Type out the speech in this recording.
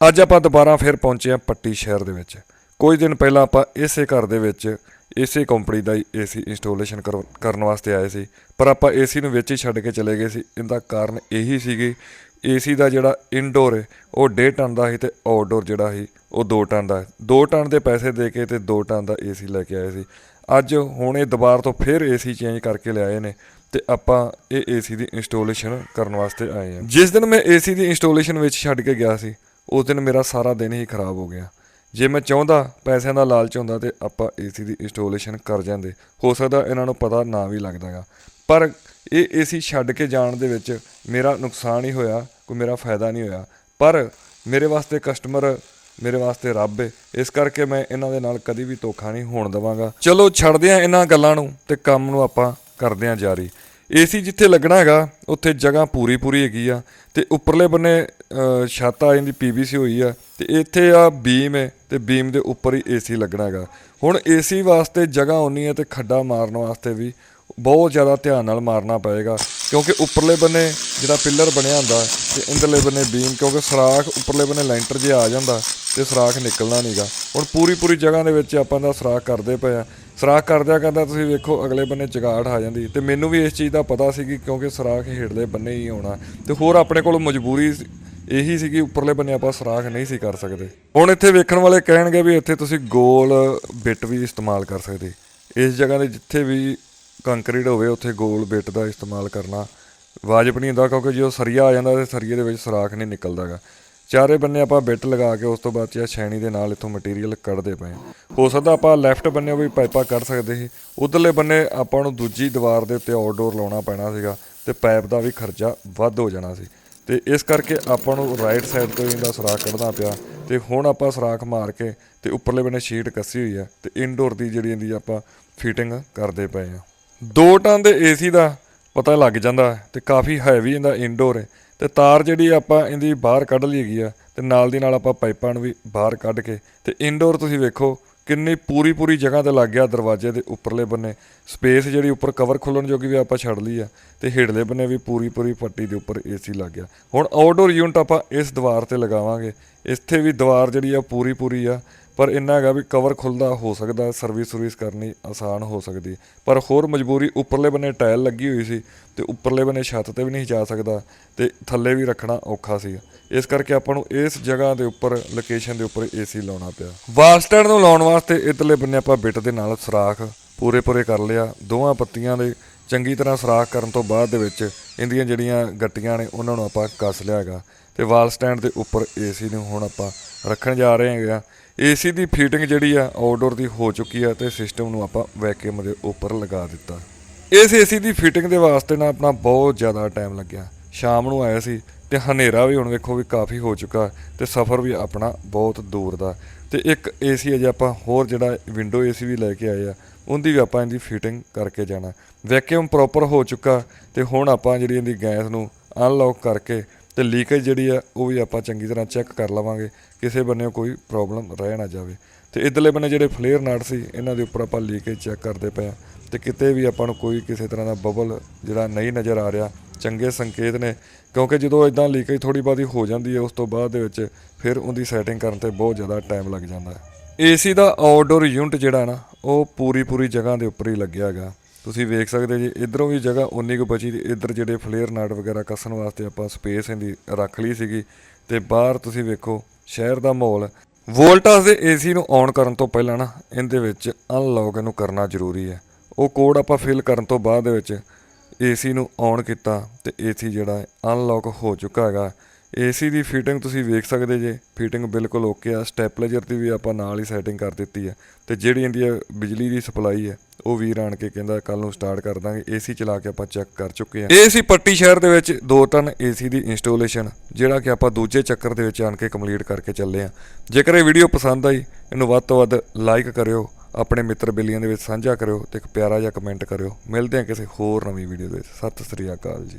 ਅੱਜ ਆਪਾਂ ਦੁਬਾਰਾ ਫਿਰ ਪਹੁੰਚੇ ਹਾਂ ਪੱਟੀ ਸ਼ਹਿਰ ਦੇ ਵਿੱਚ। ਕੁਝ ਦਿਨ ਪਹਿਲਾਂ ਆਪਾਂ ਇਸੇ ਘਰ ਦੇ ਵਿੱਚ ਇਸੇ ਕੰਪਨੀ ਦਾ ਏਸੀ ਇੰਸਟਾਲੇਸ਼ਨ ਕਰਨ ਵਾਸਤੇ ਆਏ ਸੀ। ਪਰ ਆਪਾਂ ਏਸੀ ਨੂੰ ਵਿੱਚ ਹੀ ਛੱਡ ਕੇ ਚਲੇ ਗਏ ਸੀ। ਇਹਦਾ ਕਾਰਨ ਇਹੀ ਸੀਗੀ ਏਸੀ ਦਾ ਜਿਹੜਾ ਇਨਡੋਰ ਹੈ, ਉਹ 1.5 ਟਨ ਦਾ ਸੀ ਤੇ ਆਊਟਡੋਰ ਜਿਹੜਾ ਸੀ, ਉਹ 2 ਟਨ ਦਾ। 2 ਟਨ ਦੇ ਪੈਸੇ ਦੇ ਕੇ ਤੇ 2 ਟਨ ਦਾ ਏਸੀ ਲੈ ਕੇ ਆਏ ਸੀ। ਅੱਜ ਹੁਣ ਇਹ ਦੁਬਾਰਾ ਤੋਂ ਫਿਰ ਏਸੀ ਚੇਂਜ ਕਰਕੇ ਲਿਆਏ ਨੇ ਤੇ ਆਪਾਂ ਇਹ ਏਸੀ ਦੀ ਇੰਸਟਾਲੇਸ਼ਨ ਕਰਨ ਵਾਸਤੇ ਆਏ ਹਾਂ। ਜਿਸ ਦਿਨ ਮੈਂ ਏਸੀ ਦੀ ਇੰਸਟਾਲੇਸ਼ਨ ਵਿੱਚ ਛੱਡ ਕੇ ਗਿਆ ਸੀ ਉਸ ਦਿਨ ਮੇਰਾ ਸਾਰਾ ਦਿਨ ਹੀ ਖਰਾਬ ਹੋ ਗਿਆ। ਜੇ ਮੈਂ ਚਾਹੁੰਦਾ ਪੈਸਿਆਂ ਦਾ ਲਾਲਚ ਹੁੰਦਾ ਤੇ ਆਪਾਂ ਏਸੀ ਦੀ ਇੰਸਟਾਲੇਸ਼ਨ ਕਰ ਜਾਂਦੇ। ਹੋ ਸਕਦਾ ਇਹਨਾਂ ਨੂੰ ਪਤਾ ਨਾ ਵੀ ਲੱਗਦਾਗਾ। ਪਰ ਇਹ ਏਸੀ ਛੱਡ ਕੇ ਜਾਣ ਦੇ ਵਿੱਚ ਮੇਰਾ ਨੁਕਸਾਨ ਹੀ ਹੋਇਆ, ਕੋਈ ਮੇਰਾ ਫਾਇਦਾ ਨਹੀਂ ਹੋਇਆ। ਪਰ ਮੇਰੇ ਵਾਸਤੇ ਕਸਟਮਰ ਮੇਰੇ ਵਾਸਤੇ ਰੱਬ ਏ। ਇਸ ਕਰਕੇ ਮੈਂ ਇਹਨਾਂ ਦੇ ਨਾਲ ਕਦੀ ਵੀ ਧੋਖਾ ਨਹੀਂ ਹੋਣ ਦਵਾਂਗਾ। ਚਲੋ, ਛੱਡਦੇ ਆ ਇਹਨਾਂ ਗੱਲਾਂ ਨੂੰ ਤੇ ਕੰਮ ਨੂੰ ਆਪਾਂ ਕਰਦੇ ਆ ਜਾਰੀ। ਏਸੀ ਜਿੱਥੇ ਲੱਗਣਾ ਹੈਗਾ, ਉੱਥੇ ਜਗ੍ਹਾ ਪੂਰੀ ਪੂਰੀ ਹੈਗੀ ਆ, ਤੇ ਉੱਪਰਲੇ ਬੰਨੇ ਛੱਤ ਆ ਜਾਂਦੀ ਪੀਵੀਸੀ ਹੋਈ ਆ, ਤੇ ਇੱਥੇ ਆ ਬੀਮ ਹੈ ਤੇ ਬੀਮ ਦੇ ਉੱਪਰ ਹੀ ਏਸੀ ਲੱਗਣਾ ਹੈਗਾ। ਹੁਣ ਏਸੀ ਵਾਸਤੇ ਜਗ੍ਹਾ ਉਨੀ ਹੈ ਤੇ ਖੱਡਾ ਮਾਰਨ ਵਾਸਤੇ ਵੀ ਬਹੁਤ ਜ਼ਿਆਦਾ ਧਿਆਨ ਨਾਲ ਮਾਰਨਾ ਪਏਗਾ, ਕਿਉਂਕਿ ਉੱਪਰਲੇ ਬੰਨੇ ਜਿਹੜਾ ਪਿੱਲਰ ਬਣਿਆ ਹੁੰਦਾ ਤੇ ਇੰਦਰਲੇ ਬੰਨੇ ਬੀਮ, ਕਿਉਂਕਿ ਸਰਾਖ ਉੱਪਰਲੇ ਬੰਨੇ ਲੈਂਟਰ ਜੇ ਆ ਜਾਂਦਾ ਤੇ ਸਰਾਖ ਨਿਕਲਣਾ ਨਹੀਂਗਾ ਹੁਣ ਪੂਰੀ ਪੂਰੀ ਜਗ੍ਹਾ ਦੇ ਵਿੱਚ ਆਪਾਂ ਦਾ ਸਰਾਖ ਕਰਦੇ ਪਏ ਆ। ਸਰਾਖ ਕਰਦਿਆਂ ਕਰਦਾ ਤੁਸੀਂ ਵੇਖੋ, ਅਗਲੇ ਬੰਨੇ ਚਗਾੜ ਆ ਜਾਂਦੀ। ਤੇ ਮੈਨੂੰ ਵੀ ਇਸ ਚੀਜ਼ ਦਾ ਪਤਾ ਸੀ ਕਿ ਕਿਉਂਕਿ ਸਰਾਖ ਹੇਠਲੇ ਬੰਨੇ ਹੀ ਆਉਣਾ। ਤੇ ਹੋਰ ਆਪਣੇ ਕੋਲ ਮਜਬੂਰੀ ਇਹੀ ਸੀ ਕਿ ਉੱਪਰਲੇ ਬੰਨੇ ਆਪਾਂ ਸਰਾਖ ਨਹੀਂ ਸੀ ਕਰ ਸਕਦੇ। ਹੁਣ ਇੱਥੇ ਵੇਖਣ ਵਾਲੇ ਕਹਿਣਗੇ ਵੀ ਇੱਥੇ ਤੁਸੀਂ ਗੋਲ ਬਿੱਟ ਵੀ ਇਸਤੇਮਾਲ ਕਰ ਸਕਦੇ। ਇਸ ਜਗ੍ਹਾ ਦੇ ਜਿੱਥੇ ਵੀ ਕੰਕਰੀਟ ਹੋਵੇ, ਉੱਥੇ ਗੋਲ ਬਿੱਟ ਦਾ ਇਸਤੇਮਾਲ ਕਰਨਾ ਵਾਜਬ ਨਹੀਂ ਹੁੰਦਾ ਕਿਉਂਕਿ ਜਦੋਂ ਸਰੀਆ ਆ ਜਾਂਦਾ ਤੇ ਸਰੀਏ ਦੇ ਵਿੱਚ ਸੁਰਾਖ ਨਹੀਂ ਨਿਕਲਦਾਗਾ ਚਾਰੇ ਬੰਨੇ ਆਪਾਂ ਬਿੱਟ ਲਗਾ ਕੇ ਉਸ ਤੋਂ ਬਾਅਦ ਚ ਛੈਣੀ ਦੇ ਨਾਲ ਇੱਥੋਂ ਮਟੀਰੀਅਲ ਕੱਢਦੇ ਪਏ ਹੋ। ਸਕਦਾ ਆਪਾਂ ਲੈਫਟ ਬੰਨੇ ਵੀ ਪਾਈਪਾਂ ਕੱਢ ਸਕਦੇ ਸੀ, ਉਧਰਲੇ ਬੰਨੇ ਆਪਾਂ ਨੂੰ ਦੂਜੀ ਦੀਵਾਰ ਦੇ ਉੱਤੇ ਆਊਟਡੋਰ ਲਾਉਣਾ ਪੈਣਾ ਸੀਗਾ ਤੇ ਪਾਈਪ ਦਾ ਵੀ ਖਰਚਾ ਵੱਧ ਹੋ ਜਾਣਾ ਸੀ। ਤੇ ਇਸ ਕਰਕੇ ਆਪਾਂ ਨੂੰ ਰਾਈਟ ਸਾਈਡ ਤੋਂ ਇਹਦਾ ਸੁਰਾਖ ਕੱਢਣਾ ਪਿਆ ਤੇ ਹੁਣ ਆਪਾਂ ਸੁਰਾਖ ਮਾਰ ਕੇ ਤੇ ਉੱਪਰਲੇ ਬੰਨੇ ਸ਼ੀਟ ਕੱਸੀ ਹੋਈ ਆ ਤੇ ਇਨਡੋਰ ਦੀ ਜਿਹੜੀ ਇਹਦੀ ਆਪਾਂ ਫਿਟਿੰਗ ਕਰਦੇ ਪਏ ਆ ਦੋ ਟਨ ਦੇ ਏਸੀ ਦਾ ਪਤਾ ਲੱਗ ਜਾਂਦਾ ਹੈ ਤੇ ਕਾਫੀ ਹੈਵੀ ਇਹਦਾ ਇਨਡੋਰ ਹੈ ਤੇ ਤਾਰ ਜਿਹੜੀ ਆਪਾਂ ਇਹਦੀ ਬਾਹਰ ਕੱਢ ਲਈ ਹੈਗੀ ਆ ਤੇ ਨਾਲ ਦੀ ਨਾਲ ਆਪਾਂ ਪਾਈਪਾਂ ਨੂੰ ਵੀ ਬਾਹਰ ਕੱਢ ਕੇ ਤੇ ਇਨਡੋਰ ਤੁਸੀਂ ਵੇਖੋ ਕਿੰਨੀ ਪੂਰੀ ਪੂਰੀ ਜਗ੍ਹਾ ਤੇ ਲੱਗ ਗਿਆ ਦਰਵਾਜ਼ੇ ਦੇ ਉੱਪਰਲੇ ਬੰਨੇ। ਸਪੇਸ ਜਿਹੜੀ ਉੱਪਰ ਕਵਰ ਖੋਲਣ ਜੋਗੀ ਵੀ ਆਪਾਂ ਛੱਡ ਲਈ ਆ ਤੇ ਹੇਠਲੇ ਬੰਨੇ ਵੀ ਪੂਰੀ ਪੂਰੀ ਪੱਟੀ ਦੇ ਉੱਪਰ ਏਸੀ ਲੱਗ ਗਿਆ। ਹੁਣ ਆਊਟਡੋਰ ਯੂਨਿਟ ਆਪਾਂ ਇਸ ਦੀਵਾਰ ਤੇ ਲਗਾਵਾਂਗੇ। ਇੱਥੇ ਵੀ ਦੀਵਾਰ ਜਿਹੜੀ ਆ ਪੂਰੀ ਪੂਰੀ ਆ ਪਰ ਇੰਨਾ ਹੈਗਾ ਵੀ ਕਵਰ ਖੁੱਲਦਾ ਹੋ ਸਕਦਾ ਸਰਵਿਸ ਸਰਵਿਸ ਕਰਨੀ ਆਸਾਨ ਹੋ ਸਕਦੀ। ਪਰ ਹੋਰ ਮਜਬੂਰੀ ਉੱਪਰਲੇ ਬੰਨੇ ਟਾਇਲ ਲੱਗੀ ਹੋਈ ਸੀ ਤੇ ਉੱਪਰਲੇ ਬੰਨੇ ਛੱਤ ਤੇ ਵੀ ਨਹੀਂ ਜਾ ਸਕਦਾ ਤੇ ਥੱਲੇ ਵੀ ਰੱਖਣਾ ਔਖਾ ਸੀ। ਇਸ ਕਰਕੇ ਆਪਾਂ ਨੂੰ ਇਸ ਜਗ੍ਹਾ ਦੇ ਉੱਪਰ ਲੋਕੇਸ਼ਨ ਦੇ ਉੱਪਰ ਏਸੀ ਲਾਉਣਾ ਪਿਆ। ਵਾਲ ਨੂੰ ਲਾਉਣ ਵਾਸਤੇ ਇਧਰਲੇ ਬੰਨੇ ਆਪਾਂ ਬਿੱਟ ਦੇ ਨਾਲ ਸੁਰਾਖ ਪੂਰੇ ਪੂਰੇ ਕਰ ਲਿਆ। ਦੋਵਾਂ ਪੱਤੀਆਂ ਦੇ ਚੰਗੀ ਤਰ੍ਹਾਂ ਸੁਰਾਖ ਕਰਨ ਤੋਂ ਬਾਅਦ ਦੇ ਵਿੱਚ ਇਹਦੀਆਂ ਜਿਹੜੀਆਂ ਗੱਟੀਆਂ ਨੇ, ਉਹਨਾਂ ਨੂੰ ਆਪਾਂ ਕੱਸ ਲਿਆ ਹੈਗਾ। ਤੇ ਵਾਲ ਸਟੈਂਡ ਦੇ ਉੱਪਰ ਏਸੀ ਨੂੰ ਹੁਣ ਆਪਾਂ ਰੱਖਣ ਜਾ ਰਹੇ ਹੈਗੇ ਆ। ਏਸੀ ਦੀ ਫੀਟਿੰਗ ਜਿਹੜੀ ਆ ਆਊਟਡੋਰ ਦੀ ਹੋ ਚੁੱਕੀ ਆ ਤੇ ਸਿਸਟਮ ਨੂੰ ਆਪਾਂ ਵੈਕਿਊਮ ਦੇ ਉੱਪਰ ਲਗਾ ਦਿੱਤਾ। ਇਸ ਏਸੀ ਦੀ ਫਿਟਿੰਗ ਦੇ ਵਾਸਤੇ ਨਾ ਆਪਣਾ ਬਹੁਤ ਜ਼ਿਆਦਾ ਟਾਈਮ ਲੱਗਿਆ। ਸ਼ਾਮ ਨੂੰ ਆਇਆ ਸੀ ਤੇ ਹਨੇਰਾ ਵੀ ਹੁਣ ਵੇਖੋ ਵੀ ਕਾਫੀ ਹੋ ਚੁੱਕਾ ਤੇ ਸਫ਼ਰ ਵੀ ਆਪਣਾ ਬਹੁਤ ਦੂਰ ਦਾ। ਤੇ ਇੱਕ ਏਸੀ ਅਜੇ ਆਪਾਂ ਹੋਰ ਜਿਹੜਾ ਵਿੰਡੋ ਏਸੀ ਵੀ ਲੈ ਕੇ ਆਏ ਆ, ਉਹਦੀ ਵੀ ਆਪਾਂ ਇਹਦੀ ਫਿਟਿੰਗ ਕਰਕੇ ਜਾਣਾ। ਵੈਕਿਊਮ ਪ੍ਰੋਪਰ ਹੋ ਚੁੱਕਾ ਤੇ ਹੁਣ ਆਪਾਂ ਜਿਹੜੀ ਇਹਦੀ ਗੈਸ ਨੂੰ ਅਨਲੌਕ ਕਰਕੇ ਤੇ ਲੀਕੇਜ ਜਿਹੜੀ ਆ, ਉਹ ਵੀ ਆਪਾਂ ਚੰਗੀ ਤਰ੍ਹਾਂ ਚੈੱਕ ਕਰ ਲਵਾਂਗੇ, ਕਿਸੇ ਬੰਨੇ ਕੋਈ ਪ੍ਰੋਬਲਮ ਰਹਿ ਨਾ ਜਾਵੇ। ਤੇ ਇਧਰਲੇ ਬੰਨੇ ਜਿਹੜੇ ਫਲੇਅਰ ਨਾਟ ਸੀ, ਇਹਨਾਂ ਦੇ ਉੱਪਰ ਆਪਾਂ ਲੀਕੇਜ ਚੈੱਕ ਕਰਦੇ ਪਏ ਆ ਤੇ ਕਿਤੇ ਵੀ ਆਪਾਂ ਨੂੰ ਕੋਈ ਕਿਸੇ ਤਰ੍ਹਾਂ ਦਾ ਬਬਲ ਜਿਹੜਾ ਨਹੀਂ ਨਜ਼ਰ ਆ ਰਿਹਾ, ਚੰਗੇ ਸੰਕੇਤ ਨੇ, ਕਿਉਂਕਿ ਜਦੋਂ ਇਦਾਂ ਲੀਕੇਜ ਥੋੜੀ ਬਾਦੀ ਹੋ ਜਾਂਦੀ ਹੈ, ਉਸ ਤੋਂ ਬਾਅਦ ਦੇ ਵਿੱਚ ਫਿਰ ਉਹਦੀ ਸੈਟਿੰਗ ਕਰਨ ਤੇ ਬਹੁਤ ਜ਼ਿਆਦਾ ਟਾਈਮ ਲੱਗ ਜਾਂਦਾ ਹੈ। ਏਸੀ ਦਾ ਆਊਟਡੋਰ ਯੂਨਿਟ ਜਿਹੜਾ ਨਾ, ਉਹ ਪੂਰੀ ਪੂਰੀ ਜਗ੍ਹਾ ਦੇ ਉੱਪਰ ਹੀ ਲੱਗਿਆ ਹੈਗਾ। ਤੁਸੀਂ ਵੇਖ ਸਕਦੇ ਜੀ, ਇਧਰੋਂ ਵੀ ਜਗ੍ਹਾ ਉਨੀ ਕੁ ਬਚੀ ਤੇ ਇਧਰ ਜਿਹੜੇ ਫਲੇਅਰ ਨਟ ਵਗੈਰਾ ਕੱਸਣ ਵਾਸਤੇ ਆਪਾਂ ਸਪੇਸ ਇਹਦੀ ਰੱਖ ਲਈ ਸੀਗੀ ਤੇ ਬਾਹਰ ਤੁਸੀਂ ਵੇਖੋ ਸ਼ਹਿਰ ਦਾ ਮਾਹੌਲ। ਵੋਲਟਾਸ ਦੇ ਏਸੀ ਨੂੰ ਔਨ ਕਰਨ ਤੋਂ ਪਹਿਲਾਂ ਨਾ ਇਹਦੇ ਵਿੱਚ ਅਨਲੌਕ ਇਹਨੂੰ ਕਰਨਾ ਜ਼ਰੂਰੀ ਹੈ। ਉਹ ਕੋਡ ਆਪਾਂ ਫਿਲ ਕਰਨ ਤੋਂ ਬਾਅਦ ਦੇ ਵਿੱਚ ਏਸੀ ਨੂੰ ਔਨ ਕੀਤਾ ਤੇ ਏਸੀ ਜਿਹੜਾ ਅਨਲੌਕ ਹੋ ਚੁੱਕਾ ਹੈਗਾ। ਏਸੀ ਦੀ ਫਿਟਿੰਗ ਤੁਸੀਂ ਵੇਖ ਸਕਦੇ ਜੇ, ਫਿਟਿੰਗ ਬਿਲਕੁਲ ਓਕੇ ਆ ਸਟੈਪਲਾਈਜ਼ਰ ਦੀ ਵੀ ਆਪਾਂ ਨਾਲ ਹੀ ਸੈਟਿੰਗ ਕਰ ਦਿੱਤੀ ਹੈ ਤੇ ਜਿਹੜੀ ਇਹਦੀ ਇਹ ਬਿਜਲੀ ਦੀ ਸਪਲਾਈ ਹੈ ਉਹ ਵੀਰ ਆਣ ਕੇ ਕਹਿੰਦਾ ਕੱਲ ਨੂੰ ਸਟਾਰਟ ਕਰ ਦਾਂਗੇ, ਏਸੀ ਚਲਾ ਕੇ ਆਪਾਂ ਚੈੱਕ ਕਰ ਚੁੱਕੇ ਹਾਂ ਸੀ ਪੱਟੀ ਸ਼ਹਿਰ ਦੇ ਵਿੱਚ 2 ਟਨ ਏਸੀ ਦੀ ਇੰਸਟਾਲੇਸ਼ਨ ਜਿਹੜਾ ਕਿ ਆਪਾਂ ਦੂਜੇ ਚੱਕਰ ਦੇ ਵਿੱਚ ਆਣ ਕੇ ਕੰਪਲੀਟ ਕਰਕੇ ਚੱਲੇ ਆ। ਜੇਕਰ ਇਹ ਵੀਡੀਓ ਪਸੰਦ ਆਈ, ਇਹਨੂੰ ਵੱਧ ਤੋਂ ਵੱਧ ਲਾਈਕ ਕਰਿਓ, ਆਪਣੇ ਮਿੱਤਰ ਬੇਲੀਆਂ ਦੇ ਵਿੱਚ ਸਾਂਝਾ ਕਰਿਓ ਤੇ ਇੱਕ ਪਿਆਰਾ ਜਿਹਾ ਕਮੈਂਟ ਕਰਿਓ। ਮਿਲਦੇ ਹਾਂ ਕਿਸੇ ਹੋਰ ਨਵੀਂ ਵੀਡੀਓ ਦੇ ਵਿੱਚ। ਸਤਿ ਸ੍ਰੀ ਅਕਾਲ ਜੀ।